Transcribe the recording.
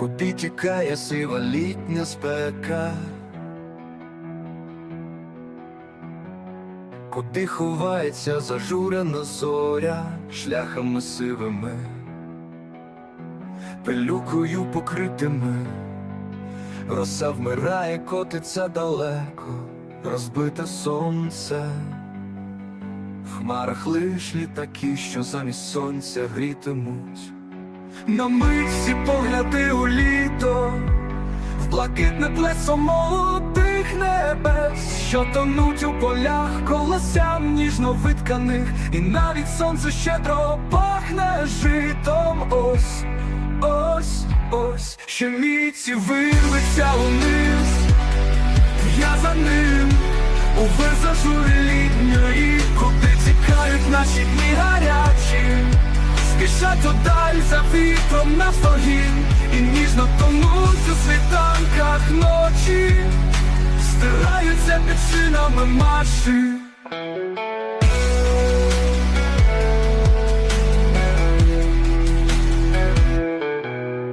Куди тікає сива літня спека? Куди ховається зажурена зоря шляхами сивими, пилюкою покритими, роса вмирає, котиться далеко, розбите сонце, в хмарах лиш літаки, що замість сонця грітимуть. На мить всі погляди у літо, в блакитне плесо молодих небес, що тонуть у полях колосям ніжно витканих, і навіть сонце щедро пахне житом. Ось, ось, ще міці вирветься униз. Я за ним у визажурі літньої, куди тікають наші дні гарячі. Спішать удаль за вітром на стогін І ніжно тонуть у світанках ночі Стираються під шинами марші